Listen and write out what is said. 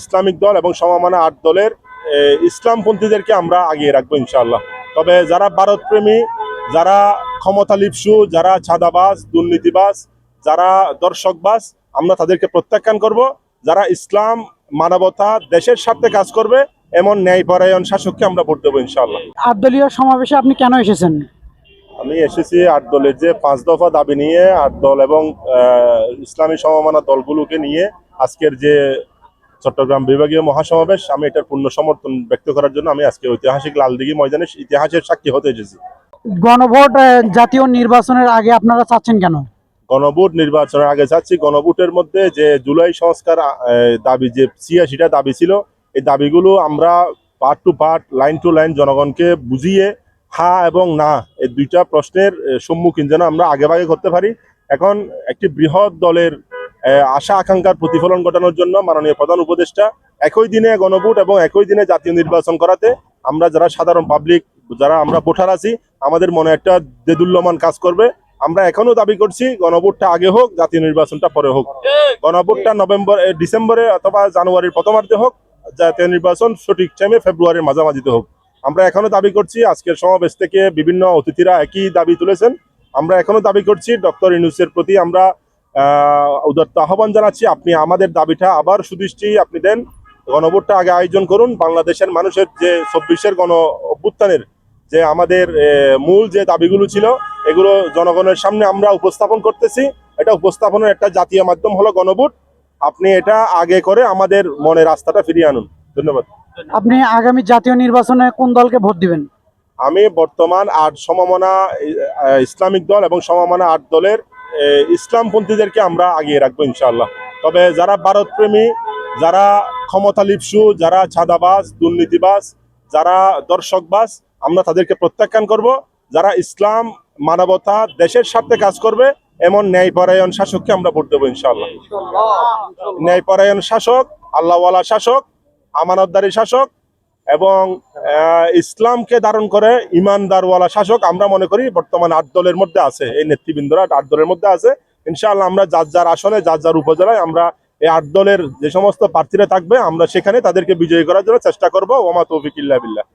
Islamic দল এবং সমমানা আট দলের ইসলামপন্থীদেরকে আমরা আগিয়ে রাখব ইনশাআল্লাহ। তবে যারা ভারতপ্রেমী যারা ক্ষমতা লিপসু যারা ছাদাবাস দুর্নীতিবাস যারা দর্শকবাজ আমরা তাদেরকে প্রত্যাখ্যান করব। যারা ইসলাম মানবতা দেশের স্বার্থে কাজ করবে এমন ন্যায়পরায়ণ শাসককে আমরা ভোট দেবো ইনশাআল্লাহ। আট দলীয় সমাবেশে আপনি কেন এসেছেন? আমি এসেছি আট দলের যে পাঁচ দফা দাবি নিয়ে আট দল এবং ইসলামী সমমানা দলগুলোকে নিয়ে আজকের যে চট্টগ্রাম বিভাগীয় মহাসমাবেশ আমি এটার পূর্ণ সমর্থন ব্যক্ত করার জন্য আমি আজকে ঐতিহাসিক লালদিঘি ময়দানে ইতিহাসের সাক্ষী হতে এসেছি। গণভোট জাতীয় নির্বাচনের আগে আপনারা চাচ্ছেন কেন? গণভোট নির্বাচনের আগে চাচ্ছি গণভোটের মধ্যে যে জুলাই সংস্কার দাবি যে ছিয়াশিটা দাবি ছিল এই দাবিগুলো আমরা part to part line to line জনগণকে বুঝিয়ে হা এবং না এই দুইটা প্রশ্নের সম্মুখীন যেন আমরা আগেভাগে করতে পারি। এখন একটি বৃহৎ দলের আশা, আকাঙ্ক্ষার প্রতিফলন ঘটানোর জন্য মাননীয় প্রধান উপদেষ্টা একই দিনে গণভোট এবং একই দিনে জাতীয় নির্বাচন করাতে আমরা যারা সাধারণ পাবলিক যারা আমরা ভোটার আছি, আমাদের মনে একটা দেদুল্যমান কাজ করবে। আমরা এখনও দাবি করছি গণভোটটা আগে হোক, জাতীয় নির্বাচনটা পরে হোক। গণভোটটা নভেম্বর ডিসেম্বরে অথবা জানুয়ারির প্রথমার্ধে হোক, জাতীয় নির্বাচন সঠিক টাইমে ফেব্রুয়ারির মাঝামাঝিতে হোক। আমরা এখনও দাবি করছি, আজকের সমাবেশ থেকে বিভিন্ন অতিথিরা একই দাবি তুলেছেন। আমরা এখনও দাবি করছি, ডক্টর ইনুসের প্রতি আমরা আহ, উদাত্ত আহ্বান জানাচ্ছি। আপনি আমাদের দাবিটা আবার সুদৃষ্টি আপনি দেন। গণভোটটা আগে আয়োজন করুন। বাংলাদেশের মানুষের যে চব্বিশের গণ অভ্যুত্থানের যে আমাদের মূল যে দাবিগুলো ছিল এগুলো জনগণের সামনে আমরা উপস্থাপন করতেছি। এটা উপস্থাপনের একটা জাতীয় মাধ্যম হলো গণভোট। আপনি এটা আগে করে আমাদের মনে রাস্তাটা ফিরিয়ে আনুন। ধন্যবাদ। আপনি আগামী জাতীয় নির্বাচনে কোন দলকে ভোট দিবেন? আমি বর্তমান আট সমমনা ইসলামিক দল এবং সমমনা আট দলের ইসলামপন্থীদেরকে আমরা আগিয়ে রাখব ইনশাআল্লাহ। তবে যারা ভারতপ্রেমী যারা ক্ষমতা লিপসু যারা ছাদাবাস দুর্নীতিবাস যারা দর্শকবাজ আমরা তাদেরকে প্রত্যাখ্যান করব। যারা ইসলাম মানবতা দেশের স্বার্থে কাজ করবে এমন ন্যায়পরায়ণ শাসককে আমরা ভোট দেবো ইনশাআল্লাহ। ন্যায়পরায়ণ শাসক আল্লাহওয়ালা শাসক আমানতদারী শাসক এবং ইসলামকে ধারণ করে ইমানদারওয়ালা শাসক আমরা মনে করি বর্তমান আট দলের মধ্যে আছে। এই নেতৃবৃন্দরা আট দলের মধ্যে আছে। ইনশাআল্লাহ আমরা যার যার আসনে, যার যার উপজেলায় আমরা এই আট দলের যে সমস্ত প্রার্থীরা থাকবে, আমরা সেখানে তাদেরকে বিজয়ী করার জন্য চেষ্টা করব। ওমা তৌফিক বিল্লাহ।